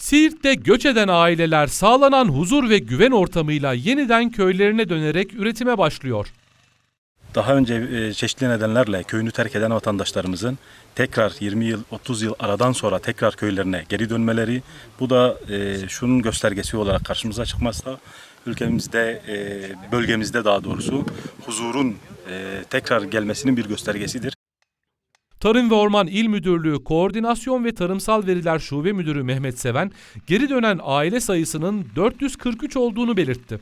Siirt'te göç eden aileler sağlanan huzur ve güven ortamıyla yeniden köylerine dönerek üretime başlıyor. Daha önce e, çeşitli nedenlerle köyünü terk eden vatandaşlarımızın tekrar 20 yıl 30 yıl aradan sonra tekrar köylerine geri dönmeleri bu da e, şunun göstergesi olarak karşımıza çıkmazsa ülkemizde e, bölgemizde daha doğrusu huzurun tekrar gelmesinin bir göstergesidir. Tarım ve Orman İl Müdürlüğü Koordinasyon ve Tarımsal Veriler Şube Müdürü Mehmet Seven, geri dönen aile sayısının 443 olduğunu belirtti.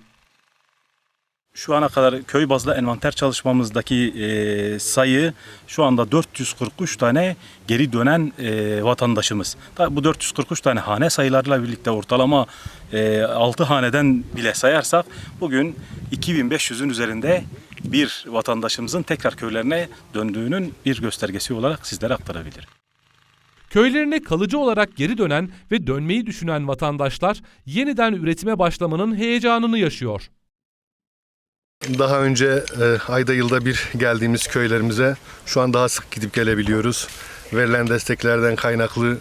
Şu ana kadar köy bazlı envanter çalışmamızdaki e, sayı şu anda 443 tane geri dönen e, vatandaşımız. Tabii bu 443 tane hane sayılarıyla birlikte ortalama e, 6 haneden bile sayarsak bugün 2500'ün üzerinde bir vatandaşımızın tekrar köylerine döndüğünün bir göstergesi olarak sizlere aktarabilirim. Köylerine kalıcı olarak geri dönen ve dönmeyi düşünen vatandaşlar yeniden üretime başlamanın heyecanını yaşıyor. Daha önce e, ayda yılda bir geldiğimiz köylerimize şu an daha sık gidip gelebiliyoruz. Verilen desteklerden kaynaklı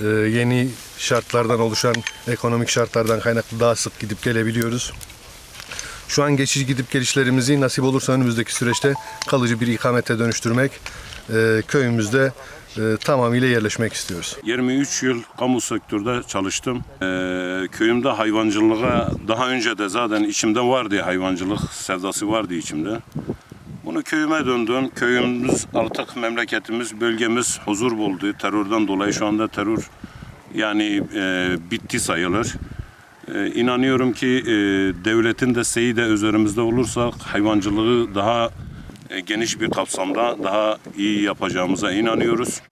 e, yeni şartlardan oluşan ekonomik şartlardan kaynaklı daha sık gidip gelebiliyoruz. Şu an geçici gidip gelişlerimizi nasip olursa önümüzdeki süreçte kalıcı bir ikamete dönüştürmek, e, köyümüzde e, tamamıyla yerleşmek istiyoruz. 23 yıl kamu sektörde çalıştım. Ee, köyümde hayvancılığa daha önce de zaten içimde vardı hayvancılık sevdası vardı içimde. Bunu köyüme döndüm. Köyümüz artık memleketimiz, bölgemiz huzur buldu. Terörden dolayı şu anda terör yani e, bitti sayılır. E, inanıyorum ki e, devletin desteği de üzerimizde olursa hayvancılığı daha geniş bir kapsamda daha iyi yapacağımıza inanıyoruz.